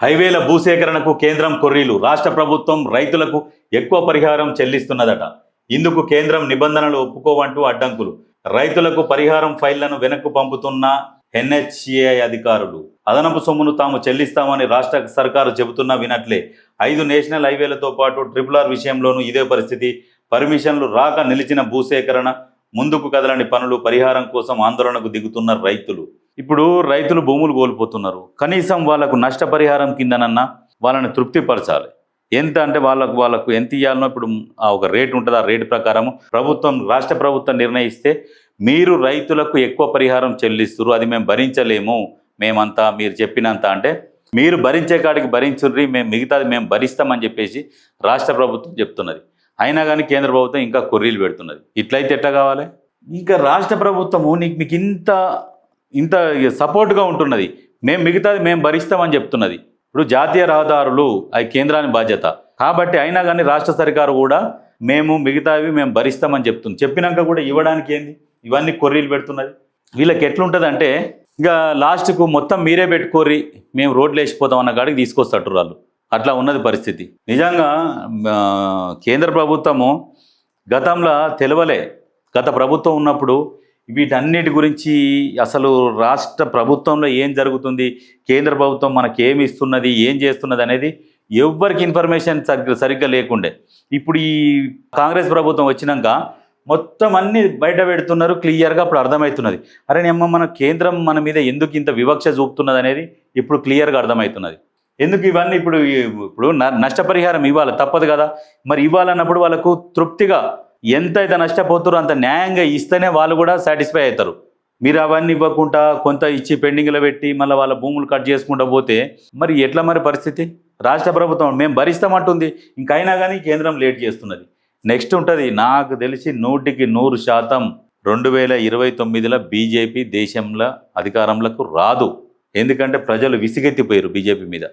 హైవేల భూసేకరణకు కేంద్రం కొర్రీలు. రాష్ట్ర ప్రభుత్వం రైతులకు ఎక్కువ పరిహారం చెల్లిస్తున్నదట. ఇందుకు కేంద్రం నిబంధనలు ఒప్పుకోవంటూ అడ్డంకులు. రైతులకు పరిహారం ఫైళ్ళను వెనక్కు పంపుతున్న ఎన్హెచ్ఏఐ అధికారులు. అదనపు సొమ్మును తాము చెల్లిస్తామని రాష్ట్ర సర్కారు చెబుతున్నా వినట్లే. ఐదు నేషనల్ హైవేలతో పాటు ట్రిపుల్ ఆర్ విషయంలోనూ ఇదే పరిస్థితి. పర్మిషన్లు రాక నిలిచిన భూసేకరణ ముందుకు కదలని పనులు పరిహారం కోసం ఆందోళనకు దిగుతున్న రైతులు. ఇప్పుడు రైతులు భూములు కోల్పోతున్నారు. కనీసం వాళ్ళకు నష్టపరిహారం కిందనన్నా వాళ్ళని తృప్తిపరచాలి. ఎంత అంటే వాళ్ళకు వాళ్ళకు ఎంత ఇవ్వాలనో ఇప్పుడు ఆ ఒక రేటు ఉంటుంది ఆ రేటు ప్రకారం ప్రభుత్వం రాష్ట్ర ప్రభుత్వం నిర్ణయిస్తే మీరు రైతులకు ఎక్కువ పరిహారం చెల్లిస్తున్నారు అది మేము భరించలేము మేమంతా మీరు చెప్పినంత అంటే మీరు భరించే కాడికి భరించుర్రి మేము మిగతాది మేము భరిస్తామని చెప్పేసి రాష్ట్ర ప్రభుత్వం చెప్తున్నది. అయినా కానీ కేంద్ర ప్రభుత్వం ఇంకా కొర్రీలు పెడుతున్నది. ఇట్లయితే ఎట్లా కావాలి? ఇంకా రాష్ట్ర ప్రభుత్వము నీకు మీకు ఇంత ఇంత సపోర్ట్గా ఉంటున్నది. మేము మిగతాది మేము భరిస్తామని చెప్తున్నది. ఇప్పుడు జాతీయ రహదారులు అవి కేంద్రాన్ని బాధ్యత. కాబట్టి అయినా కానీ రాష్ట్ర సర్కారు కూడా మేము మిగతావి మేము భరిస్తామని చెప్తుంది. చెప్పినాక కూడా ఇవ్వడానికి ఏంది? ఇవన్నీ కొర్రీలు పెడుతున్నది. వీళ్ళకి ఎట్లుంటుంది అంటే ఇక లాస్ట్కు మొత్తం మీరే పెట్టుకోర్రి మేము రోడ్లు వేసిపోతాం అన్న కాడికి తీసుకొస్తారు వాళ్ళు. అట్లా ఉన్నది పరిస్థితి. నిజంగా కేంద్ర ప్రభుత్వము గతంలో తెలవలే. గత ప్రభుత్వం ఉన్నప్పుడు వీటన్నిటి గురించి అసలు రాష్ట్ర ప్రభుత్వంలో ఏం జరుగుతుంది కేంద్ర ప్రభుత్వం మనకి ఏమి ఇస్తున్నది ఏం చేస్తున్నది అనేది ఎవ్వరికి ఇన్ఫర్మేషన్ సరిగ్గా సరిగ్గా లేకుండే. ఇప్పుడు ఈ కాంగ్రెస్ ప్రభుత్వం వచ్చినాక మొత్తం అన్ని బయట పెడుతున్నారు క్లియర్గా ఇప్పుడు అర్థమవుతున్నది. అరే అమ్మ మన కేంద్రం మన మీద ఎందుకు ఇంత వివక్ష చూపుతున్నది అనేది ఇప్పుడు క్లియర్గా అర్థమవుతున్నది. ఎందుకు ఇవన్నీ ఇప్పుడు ఇప్పుడు న- నష్టపరిహారం ఇవ్వాలి తప్పదు కదా. మరి ఇవ్వాలన్నప్పుడు వాళ్ళకు తృప్తిగా ఎంత అయితే నష్టపోతారో అంత న్యాయంగా ఇస్తేనే వాళ్ళు కూడా సాటిస్ఫై అవుతారు. మీరు అవన్నీ ఇవ్వకుండా కొంత ఇచ్చి పెండింగ్లో పెట్టి మళ్ళీ వాళ్ళ భూములు కట్ చేసుకుంటూ పోతే మరి ఎట్లా మరి పరిస్థితి? రాష్ట్ర ప్రభుత్వం మేము భరిస్తామంటుంది ఇంకైనా కానీ కేంద్రం లేట్ చేస్తున్నది. నెక్స్ట్ ఉంటుంది నాకు తెలిసి నూటికి నూరు శాతం రెండు వేల ఇరవై తొమ్మిదిలో బీజేపీ దేశంలో అధికారంలోకి రాదు. ఎందుకంటే ప్రజలు విసిగెత్తిపోయారు బీజేపీ మీద.